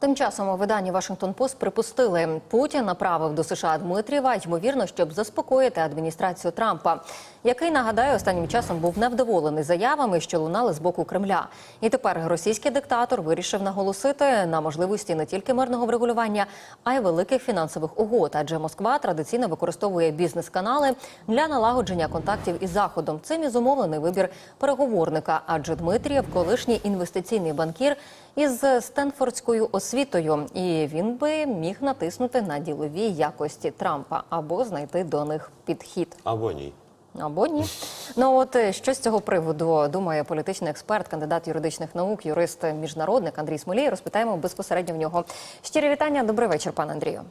Тим часом у виданні Вашингтон Пост припустили, Путін направив до США Дмитрієва, ймовірно, щоб заспокоїти адміністрацію Трампа, який нагадаю останнім часом був невдоволений заявами, що лунали з боку Кремля. І тепер російський диктатор вирішив наголосити на можливості не тільки мирного врегулювання, а й великих фінансових угод. Адже Москва традиційно використовує бізнес-канали для налагодження контактів із заходом. Цим і зумовлений вибір переговорника. Адже Дмитрієв, колишній інвестиційний банкір із Стенфордською освітою, і він би міг натиснути на ділові якості Трампа або знайти до них підхід. Або ні. Або ні. Ну от е, що з цього приводу думає політичний експерт, кандидат юридичних наук, юрист міжнародник Андрій Смолій. Розпитаємо безпосередньо в нього. Щирі вітання. Добрий вечір, пане Андрію.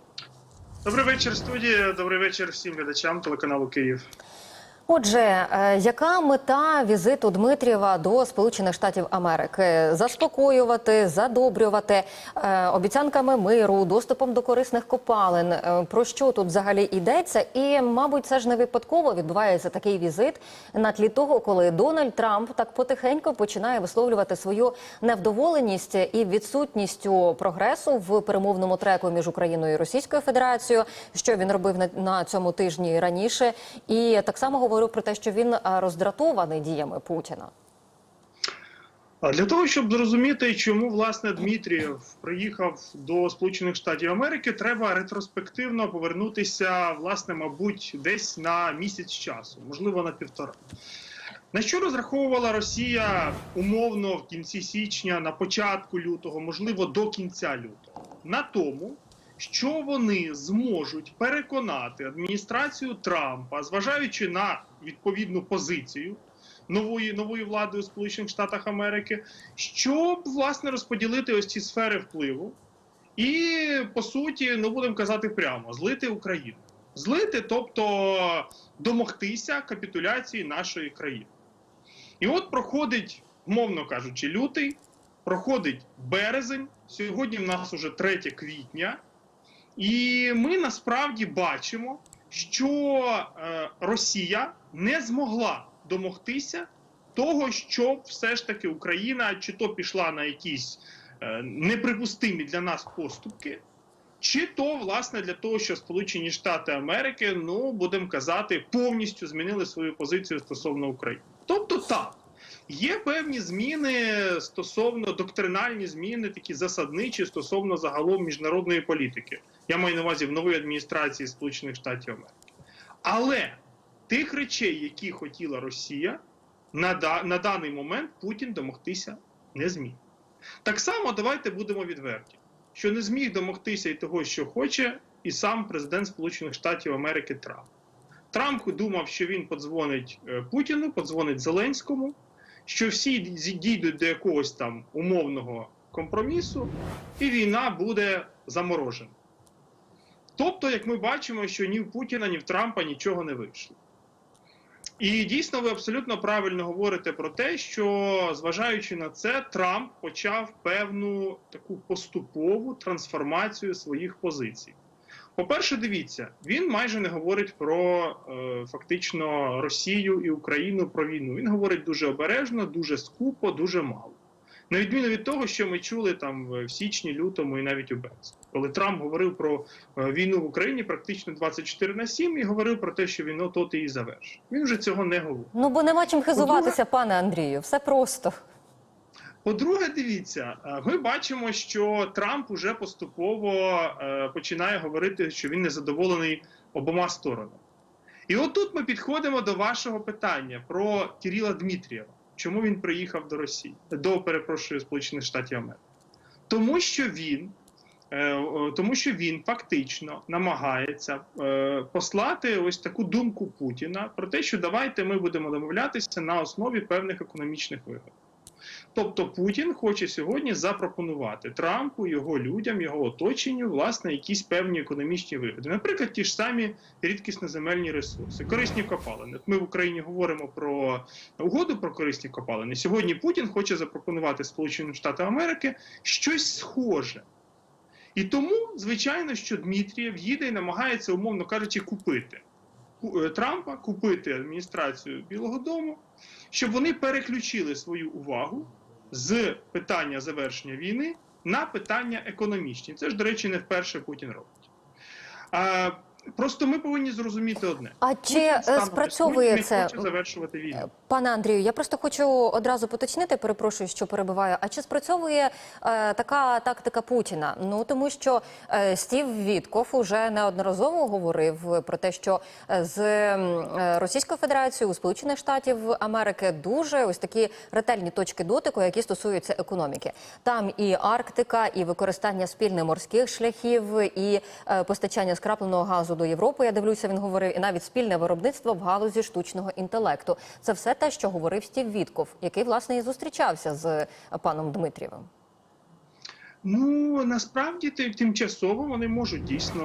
Добрий вечір, студія. Добрий вечір всім глядачам телеканалу Київ. Отже, е, яка мета візиту Дмитрієва до Сполучених Штатів Америки? Заспокоювати, задобрювати е, обіцянками миру, доступом до корисних копалин. Е, Про що тут взагалі йдеться? І, мабуть, це ж не випадково відбувається такий візит на тлі того, коли Дональд Трамп так потихеньку починає висловлювати свою невдоволеність і відсутністю прогресу в перемовному треку між Україною і Російською Федерацією, що він робив на, цьому тижні раніше, і так само говорив про те, що він роздратований діями Путіна. А для того, щоб зрозуміти, чому власне Дмитрієв приїхав до Сполучених Штатів Америки, треба ретроспективно повернутися, власне, мабуть, десь на місяць часу, можливо, на півтора. На що розраховувала Росія умовно в кінці січня, на початку лютого, можливо, до кінця лютого, на тому, що вони зможуть переконати адміністрацію Трампа, зважаючи на відповідну позицію нової нової влади у Сполучених Штатах Америки, щоб власне розподілити ось ці сфери впливу, і по суті, ну будемо казати прямо, злити Україну. Злити, тобто домогтися капітуляції нашої країни. І от проходить, мовно кажучи, лютий, проходить березень. Сьогодні в нас уже 3 квітня, і ми насправді бачимо, що е, Росія не змогла домогтися того, щоб все ж таки Україна чи то пішла на якісь е, неприпустимі для нас поступки, чи то власне для того, що Сполучені Штати Америки, ну будемо казати, повністю змінили свою позицію стосовно України. Тобто так. Є певні зміни стосовно доктринальні зміни, такі засадничі стосовно загалом міжнародної політики. Я маю на увазі в новій адміністрації Сполучених Штатів Америки. Але тих речей, які хотіла Росія, на, да, на даний момент Путін домогтися не зміг. Так само давайте будемо відверті, що не зміг домогтися і того, що хоче, і сам президент Сполучених Штатів Америки Трамп. Трамп думав, що він подзвонить е, Путіну, подзвонить Зеленському, що всі дійдуть до якогось там умовного компромісу, і війна буде заморожена. Тобто, як ми бачимо, що ні в Путіна, ні в Трампа нічого не вийшло. І дійсно, ви абсолютно правильно говорите про те, що зважаючи на це, Трамп почав певну таку поступову трансформацію своїх позицій. По-перше, дивіться, він майже не говорить про е, фактично Росію і Україну про війну. Він говорить дуже обережно, дуже скупо, дуже мало. На відміну від того, що ми чули там в січні, лютому і навіть у березні, коли Трамп говорив про е, війну в Україні практично 24 на 7 і говорив про те, що війну то і завершить. Він вже цього не говорить. Ну бо нема чим хизуватися, пане Андрію. Все просто. По-друге, дивіться, е, ми бачимо, що Трамп уже поступово е, починає говорити, що він незадоволений обома сторонами. І отут ми підходимо до вашого питання про Кирила Дмитрієва. Чому він приїхав до Росії, до перепрошую Сполучених Штатів Америки? Тому що він, е, тому що він фактично намагається послати ось таку думку Путіна про те, що давайте ми будемо домовлятися на основі певних економічних вигод. Тобто Путін хоче сьогодні запропонувати Трампу, його людям, його оточенню, власне, якісь певні економічні вигоди. Наприклад, ті ж самі рідкісноземельні ресурси, корисні копалини. Ми в Україні говоримо про угоду про корисні копалини. Сьогодні Путін хоче запропонувати Сполученим Штатам Америки щось схоже. І тому, звичайно, що Дмитрієв їде і намагається, умовно кажучи, купити Трампа, купити адміністрацію Білого Дому, щоб вони переключили свою увагу з питання завершення війни на питання економічні. Це ж, до речі, не вперше Путін робить. Просто ми повинні зрозуміти одне: А чи е, спрацьовує це? не хоче завершувати війну. Пане Андрію, я просто хочу одразу поточнити, перепрошую, що перебиваю. А чи спрацьовує е, така тактика Путіна? Ну тому що е, Стів Вітков уже неодноразово говорив про те, що е, з е, Російською Федерацією у Сполучених Штатів Америки дуже ось такі ретельні точки дотику, які стосуються економіки. Там і Арктика, і використання спільних морських шляхів, і е, постачання скрапленого газу до Європи. Я дивлюся, він говорив, і навіть спільне виробництво в галузі штучного інтелекту. Це все те, що говорив Стів Вітков, який власне і зустрічався з паном Дмитрієвим. Ну насправді ти- тимчасово вони можуть дійсно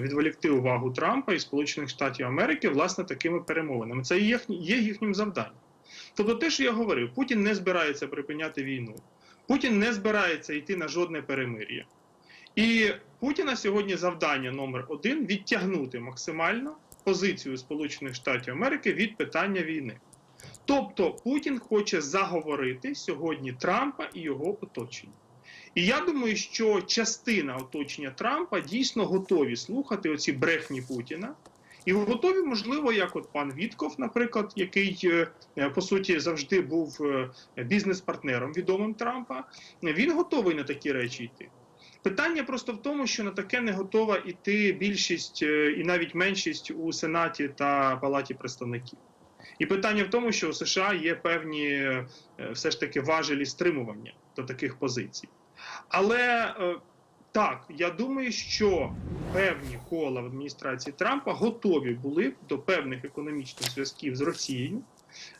відволікти увагу Трампа і Сполучених Штатів Америки власне такими перемовинами. Це є їхнім завданням. Тобто, те, що я говорив, Путін не збирається припиняти війну, Путін не збирається йти на жодне перемир'я. І Путіна сьогодні завдання номер один відтягнути максимально позицію Сполучених Штатів Америки від питання війни. Тобто Путін хоче заговорити сьогодні Трампа і його оточення. І я думаю, що частина оточення Трампа дійсно готові слухати оці брехні Путіна. І готові, можливо, як от пан Вітков, наприклад, який е, по суті завжди був е, бізнес-партнером відомим Трампа. Він готовий на такі речі йти. Питання просто в тому, що на таке не готова йти більшість е, і навіть меншість у Сенаті та Палаті представників. І питання в тому, що у США є певні е, все ж таки важелі стримування до таких позицій. Але е, так, я думаю, що певні кола в адміністрації Трампа готові були до певних економічних зв'язків з Росією,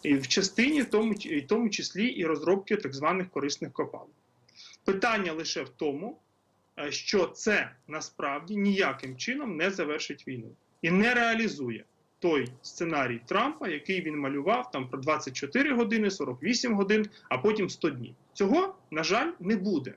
і в частині, тому, в тому числі і розробки так званих корисних копалин. Питання лише в тому, що це насправді ніяким чином не завершить війну і не реалізує той сценарій Трампа, який він малював там про 24 години, 48 годин, а потім 100 днів. Цього, на жаль, не буде.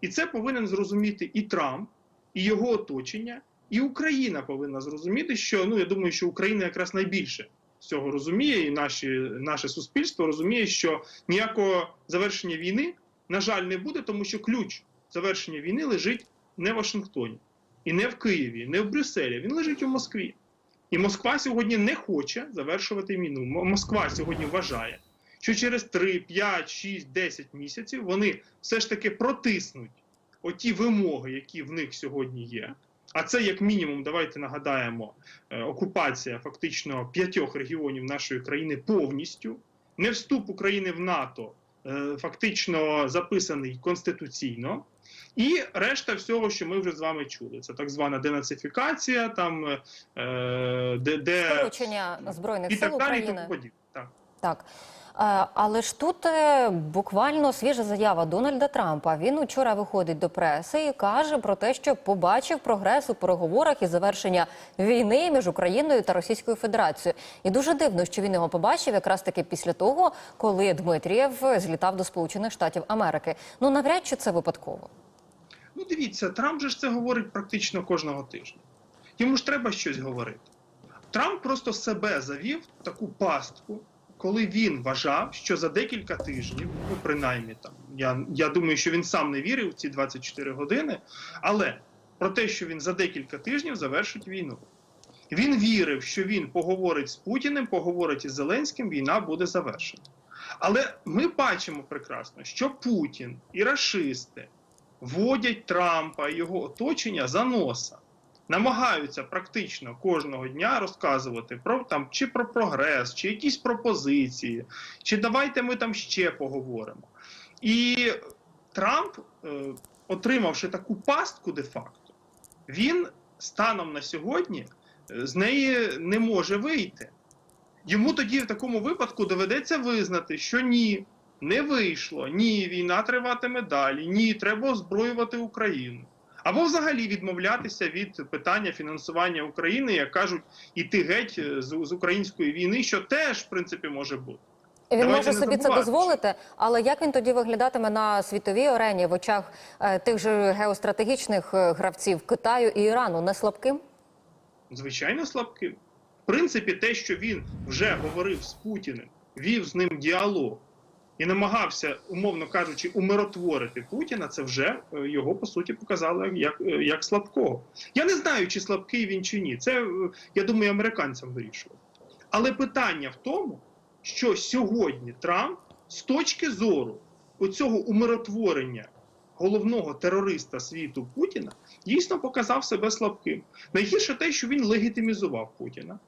І це повинен зрозуміти і Трамп, і його оточення, і Україна повинна зрозуміти, що ну я думаю, що Україна якраз найбільше цього розуміє, і наші, наше суспільство розуміє, що ніякого завершення війни, на жаль, не буде, тому що ключ завершення війни лежить не в Вашингтоні, і не в Києві, не в Брюсселі. Він лежить у Москві. І Москва сьогодні не хоче завершувати війну. Москва сьогодні вважає, що через 3, 5, 6, 10 місяців вони все ж таки протиснуть оті вимоги, які в них сьогодні є. А це, як мінімум, давайте нагадаємо, е, окупація фактично п'ятьох регіонів нашої країни повністю, не вступ України в НАТО е, фактично записаний конституційно. І решта всього, що ми вже з вами чули, це так звана денацифікація, там е, де, де Скорочення збройних і сил так далі, і України. тому подібне. Так. Так. Е, Але ж тут е, буквально свіжа заява Дональда Трампа. Він учора виходить до преси і каже про те, що побачив прогрес у переговорах і завершення війни між Україною та Російською Федерацією. І дуже дивно, що він його побачив якраз таки після того, коли Дмитрієв злітав до Сполучених Штатів Америки. Ну навряд чи це випадково. Ну, дивіться, Трамп же ж це говорить практично кожного тижня. Йому ж треба щось говорити. Трамп просто себе завів таку пастку, коли він вважав, що за декілька тижнів, ну принаймні там, я, я думаю, що він сам не вірив в ці 24 години, але про те, що він за декілька тижнів завершить війну. Він вірив, що він поговорить з Путіним, поговорить із Зеленським, війна буде завершена. Але ми бачимо прекрасно, що Путін і рашисти водять Трампа і його оточення за носа. Намагаються практично кожного дня розказувати про там чи про прогрес, чи якісь пропозиції, чи давайте ми там ще поговоримо. І Трамп, е, отримавши таку пастку де-факто, він станом на сьогодні е, з неї не може вийти. Йому тоді в такому випадку доведеться визнати, що ні, не вийшло, ні, війна триватиме далі, ні, треба озброювати Україну. Або взагалі відмовлятися від питання фінансування України, як кажуть, іти геть е, з, з української війни, що теж, в принципі, може бути. Він Давайте може собі це дозволити, але як він тоді виглядатиме на світовій арені в очах е, тих же геостратегічних е, гравців Китаю і Ірану не слабким? Звичайно, слабким. В принципі, те, що він вже говорив з Путіним, вів з ним діалог і намагався, умовно кажучи, умиротворити Путіна, це вже е, його по суті показало як, е, як слабкого. Я не знаю, чи слабкий він чи ні. Це е, я думаю, американцям вирішувати. Але питання в тому, що сьогодні Трамп з точки зору оцього умиротворення головного терориста світу Путіна дійсно показав себе слабким. Найгірше те, що він легітимізував Путіна.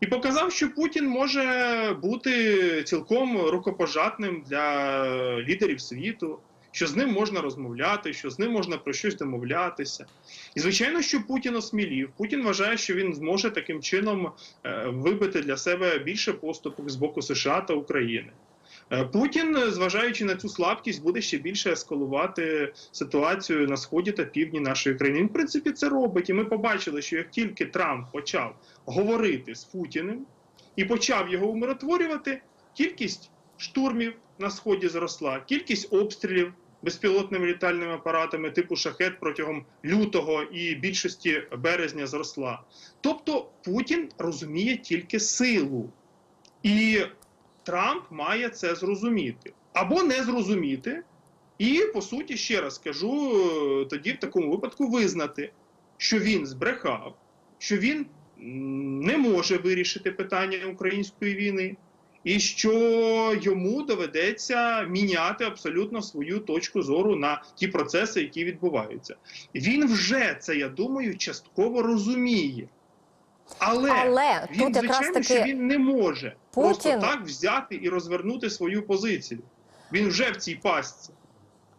І показав, що Путін може бути цілком рукопожатним для лідерів світу, що з ним можна розмовляти, що з ним можна про щось домовлятися. І звичайно, що Путін осмілів. Путін вважає, що він зможе таким чином е, вибити для себе більше поступок з боку США та України. Е, Путін, зважаючи на цю слабкість, буде ще більше ескалувати ситуацію на сході та півдні нашої країни. Він, в принципі, це робить. І ми побачили, що як тільки Трамп почав говорити з Путіним і почав його умиротворювати, кількість штурмів на сході зросла, кількість обстрілів безпілотними літальними апаратами типу шахет протягом лютого і більшості березня зросла. Тобто Путін розуміє тільки силу. І Трамп має це зрозуміти або не зрозуміти, і по суті, ще раз скажу, е, тоді в такому випадку визнати, що він збрехав, що він не може вирішити питання української війни, і що йому доведеться міняти абсолютно свою точку зору на ті процеси, які відбуваються. Він вже це, я думаю, частково розуміє. Але, Але він, тут якраз звичайно, що він не може Путін- просто так взяти і розвернути свою позицію. Він вже в цій пастці.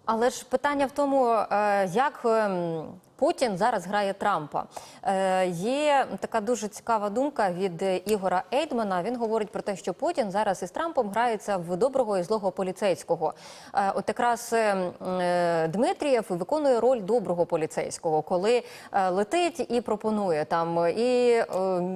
Але ж питання в тому, е, як ем, Путін зараз грає Трампа. Е, Є така дуже цікава думка від Ігора Ейдмана. Він говорить про те, що Путін зараз із Трампом грається в доброго і злого поліцейського. Е, От якраз е, е, Дмитрієв виконує роль доброго поліцейського, коли е, летить і пропонує там і е,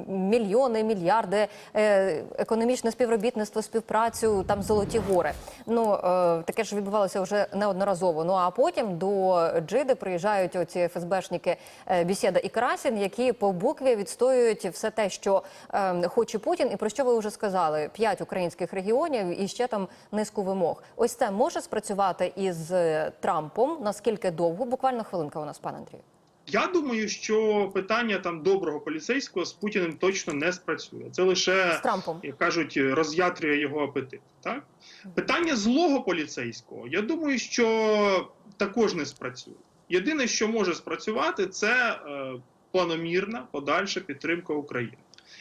мільйони, мільярди, е, економічне співробітництво, співпрацю, там золоті гори. Ну е, таке ж відбувалося вже неодноразово. Ну а потім до Джиди приїжджають оці ФСБшники е, Бісєда і Красін, які по букві відстоюють все те, що е, хоче Путін, і про що ви вже сказали: п'ять українських регіонів і ще там низку вимог. Ось це може спрацювати із е, Трампом. Наскільки довго? Буквально хвилинка у нас, пане Андрію. Я думаю, що питання там доброго поліцейського з Путіним точно не спрацює. Це лише З Трампом. як кажуть, роз'ятрює його апетит. Так питання злого поліцейського, я думаю, що також не спрацює. Єдине, що може спрацювати, це е, планомірна подальша підтримка України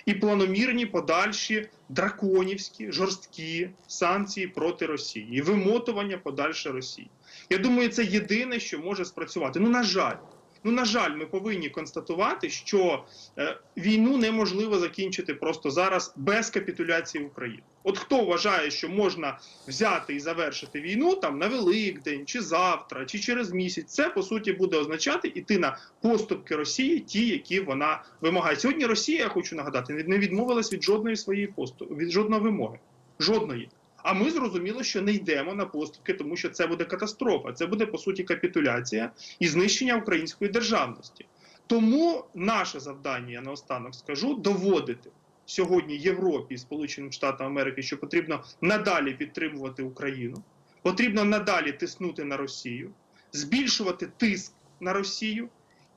і планомірні подальші драконівські жорсткі санкції проти Росії і вимотування подальше Росії. Я думаю, це єдине, що може спрацювати. Ну на жаль. Ну, на жаль, ми повинні констатувати, що е, війну неможливо закінчити просто зараз без капітуляції України. От хто вважає, що можна взяти і завершити війну там на Великдень, чи завтра, чи через місяць, це по суті буде означати іти на поступки Росії, ті, які вона вимагає. Сьогодні Росія, я хочу нагадати, не відмовилась від жодної своєї поступки, від жодної вимоги. Жодної. А ми зрозуміло, що не йдемо на поступки, тому що це буде катастрофа. Це буде по суті капітуляція і знищення української державності. Тому наше завдання, я наостанок скажу, доводити сьогодні Європі і Сполученим Штатам Америки, що потрібно надалі підтримувати Україну, потрібно надалі тиснути на Росію, збільшувати тиск на Росію.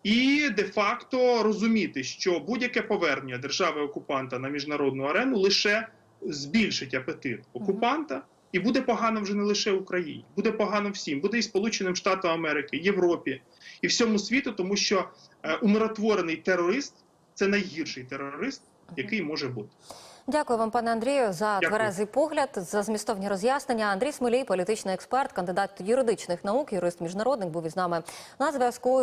І де-факто розуміти, що будь-яке повернення держави окупанта на міжнародну арену лише збільшить апетит окупанта, і буде погано вже не лише Україні, буде погано всім, буде і Сполученим Штатам Америки, Європі і всьому світу, тому що е, умиротворений терорист це найгірший терорист, який може бути. Дякую вам, пане Андрію, за Дякую. тверезий погляд, за змістовні роз'яснення. Андрій Смолій, політичний експерт, кандидат юридичних наук, юрист міжнародник, був із нами на зв'язку.